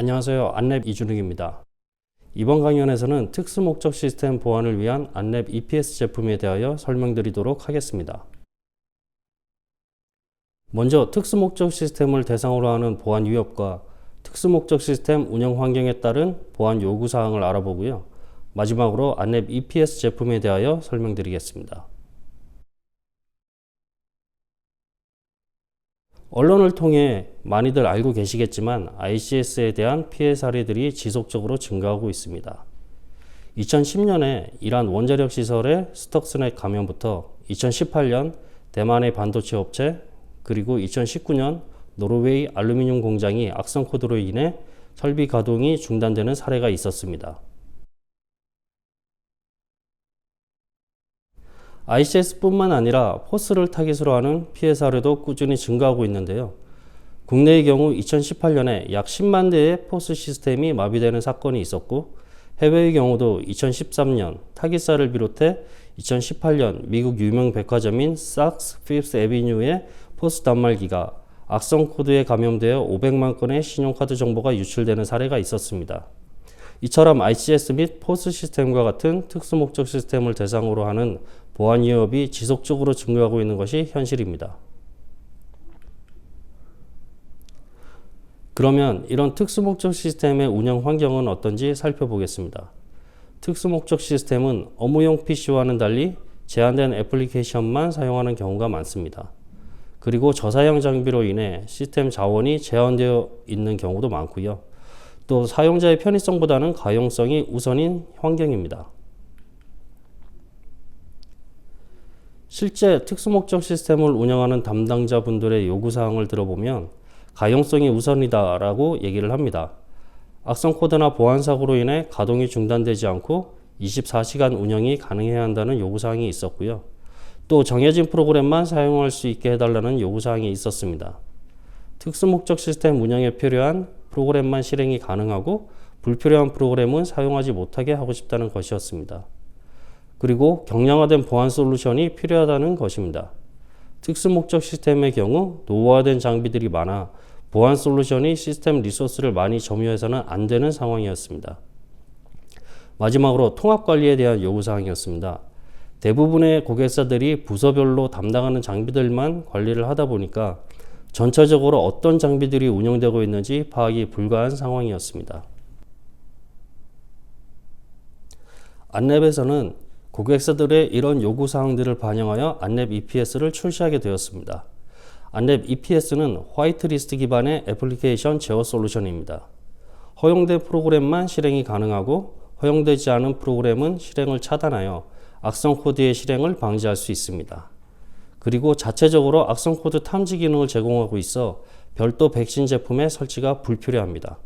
안녕하세요. 안랩 이준욱입니다. 이번 강연에서는 특수 목적 시스템 보안을 위한 안랩 EPS 제품에 대하여 설명드리도록 하겠습니다. 먼저 특수 목적 시스템을 대상으로 하는 보안 위협과 특수 목적 시스템 운영 환경에 따른 보안 요구 사항을 알아보고요. 마지막으로 안랩 EPS 제품에 대하여 설명드리겠습니다. 언론을 통해 많이들 알고 계시겠지만 ICS에 대한 피해 사례들이 지속적으로 증가하고 있습니다. 2010년에 이란 원자력 시설의 스톡스넷 감염부터 2018년 대만의 반도체 업체 그리고 2019년 노르웨이 알루미늄 공장이 악성 코드로 인해 설비 가동이 중단되는 사례가 있었습니다. ICS뿐만 아니라 포스를 타깃으로 하는 피해 사례도 꾸준히 증가하고 있는데요. 국내의 경우 2018년에 약 10만 대의 포스 시스템이 마비되는 사건이 있었고 해외의 경우도 2013년 타깃사를 비롯해 2018년 미국 유명 백화점인 sak스 피프스 에비뉴의 포스 단말기가 악성 코드에 감염되어 500만 건의 신용카드 정보가 유출되는 사례가 있었습니다. 이처럼 ICS 및 포스 시스템과 같은 특수 목적 시스템을 대상으로 하는 보안 위협이 지속적으로 증가하고 있는 것이 현실입니다. 그러면 이런 특수목적 시스템의 운영 환경은 어떤지 살펴보겠습니다. 특수목적 시스템은 업무용 PC와는 달리 제한된 애플리케이션만 사용하는 경우가 많습니다. 그리고 저사양 장비로 인해 시스템 자원이 제한되어 있는 경우도 많고요. 또 사용자의 편의성보다는 가용성이 우선인 환경입니다. 실제 특수목적 시스템을 운영하는 담당자분들의 요구사항을 들어보면 가용성이 우선이다라고 얘기를 합니다. 악성 코드나 보안 사고로 인해 가동이 중단되지 않고 24시간 운영이 가능해야 한다는 요구사항이 있었고요. 또 정해진 프로그램만 사용할 수 있게 해달라는 요구사항이 있었습니다. 특수목적 시스템 운영에 필요한 프로그램만 실행이 가능하고 불필요한 프로그램은 사용하지 못하게 하고 싶다는 것이었습니다. 그리고 경량화된 보안 솔루션이 필요하다는 것입니다. 특수목적 시스템의 경우 노후화된 장비들이 많아 보안 솔루션이 시스템 리소스를 많이 점유해서는 안 되는 상황이었습니다. 마지막으로 통합 관리에 대한 요구사항이었습니다. 대부분의 고객사들이 부서별로 담당하는 장비들만 관리를 하다 보니까 전체적으로 어떤 장비들이 운영되고 있는지 파악이 불가한 상황이었습니다. 안랩에서는 고객사들의 이런 요구 사항들을 반영하여 안랩 EPS를 출시하게 되었습니다. 안랩 EPS는 화이트리스트 기반의 애플리케이션 제어 솔루션입니다. 허용된 프로그램만 실행이 가능하고 허용되지 않은 프로그램은 실행을 차단하여 악성 코드의 실행을 방지할 수 있습니다. 그리고 자체적으로 악성 코드 탐지 기능을 제공하고 있어 별도 백신 제품의 설치가 불필요합니다.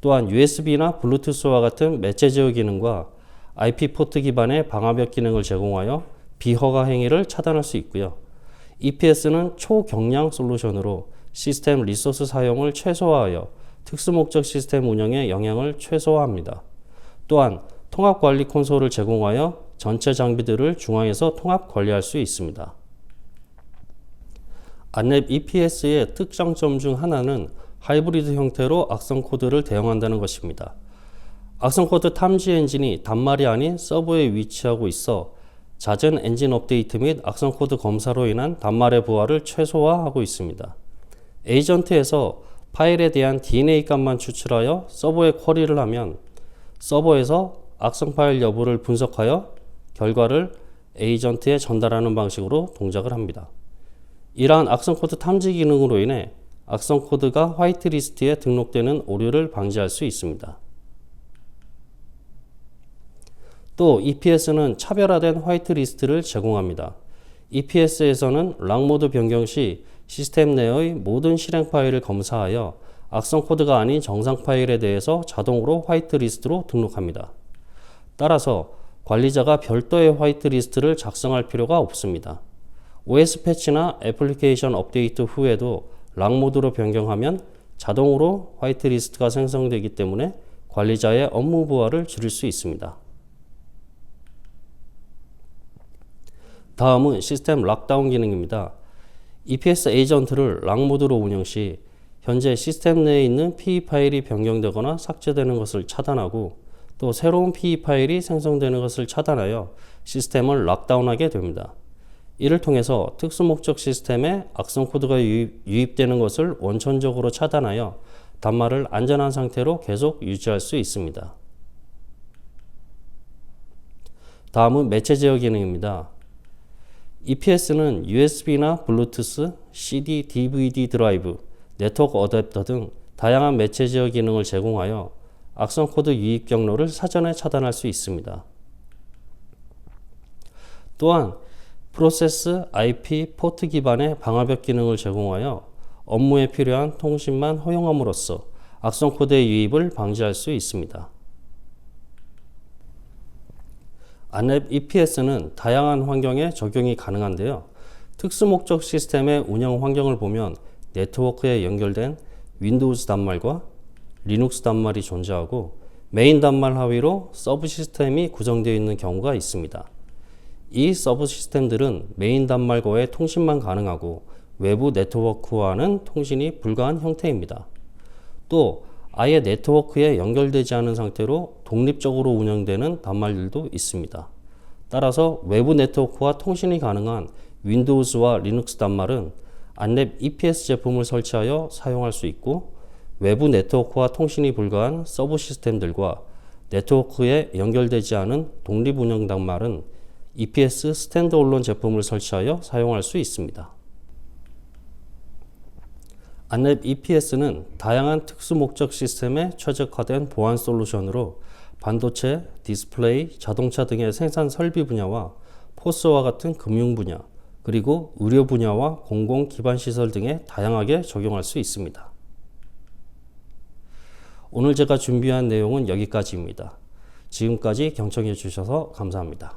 또한 USB나 블루투스와 같은 매체 제어 기능과 IP 포트 기반의 방화벽 기능을 제공하여 비허가 행위를 차단할 수 있고요. EPS는 초경량 솔루션으로 시스템 리소스 사용을 최소화하여 특수 목적 시스템 운영에 영향을 최소화합니다. 또한 통합 관리 콘솔을 제공하여 전체 장비들을 중앙에서 통합 관리할 수 있습니다. 안랩 EPS의 특장점 중 하나는 하이브리드 형태로 악성 코드를 대응한다는 것입니다. 악성 코드 탐지 엔진이 단말이 아닌 서버에 위치하고 있어 잦은 엔진 업데이트 및 악성 코드 검사로 인한 단말의 부하를 최소화하고 있습니다. 에이전트에서 파일에 대한 DNA 값만 추출하여 서버에 쿼리를 하면 서버에서 악성 파일 여부를 분석하여 결과를 에이전트에 전달하는 방식으로 동작을 합니다. 이러한 악성 코드 탐지 기능으로 인해 악성 코드가 화이트리스트에 등록되는 오류를 방지할 수 있습니다. 또 EPS는 차별화된 화이트리스트를 제공합니다. EPS에서는 락 모드 변경 시 시스템 내의 모든 실행 파일을 검사하여 악성 코드가 아닌 정상 파일에 대해서 자동으로 화이트리스트로 등록합니다. 따라서 관리자가 별도의 화이트리스트를 작성할 필요가 없습니다. OS 패치나 애플리케이션 업데이트 후에도 락 모드로 변경하면 자동으로 화이트리스트가 생성되기 때문에 관리자의 업무 부하를 줄일 수 있습니다. 다음은 시스템 락다운 기능입니다. EPS 에이전트를 락 모드로 운영 시 현재 시스템 내에 있는 PE 파일이 변경되거나 삭제되는 것을 차단하고 또 새로운 PE 파일이 생성되는 것을 차단하여 시스템을 락다운하게 됩니다. 이를 통해서 특수 목적 시스템에 악성 코드가 유입, 유입되는 것을 원천적으로 차단하여 단말을 안전한 상태로 계속 유지할 수 있습니다. 다음은 매체 제어 기능입니다. EPS는 USB나 블루투스, CD, DVD 드라이브, 네트워크 어댑터 등 다양한 매체 제어 기능을 제공하여 악성 코드 유입 경로를 사전에 차단할 수 있습니다. 또한 프로세스 IP 포트 기반의 방화벽 기능을 제공하여 업무에 필요한 통신만 허용함으로써 악성 코드의 유입을 방지할 수 있습니다. 안랩 EPS는 다양한 환경에 적용이 가능한데요. 특수 목적 시스템의 운영 환경을 보면 네트워크에 연결된 윈도우즈 단말과 리눅스 단말이 존재하고 메인 단말 하위로 서브 시스템이 구성되어 있는 경우가 있습니다. 이 서브 시스템들은 메인 단말과의 통신만 가능하고 외부 네트워크와는 통신이 불가한 형태입니다. 또 아예 네트워크에 연결되지 않은 상태로 독립적으로 운영되는 단말들도 있습니다. 따라서 외부 네트워크와 통신이 가능한 윈도우즈와 리눅스 단말은 안랩 EPS 제품을 설치하여 사용할 수 있고 외부 네트워크와 통신이 불가한 서브 시스템들과 네트워크에 연결되지 않은 독립 운영 단말은 EPS 스탠드얼론 제품을 설치하여 사용할 수 있습니다. 안랩 EPS는 다양한 특수 목적 시스템에 최적화된 보안 솔루션으로 반도체, 디스플레이, 자동차 등의 생산 설비 분야와 포스와 같은 금융 분야, 그리고 의료 분야와 공공 기반 시설 등에 다양하게 적용할 수 있습니다. 오늘 제가 준비한 내용은 여기까지입니다. 지금까지 경청해 주셔서 감사합니다.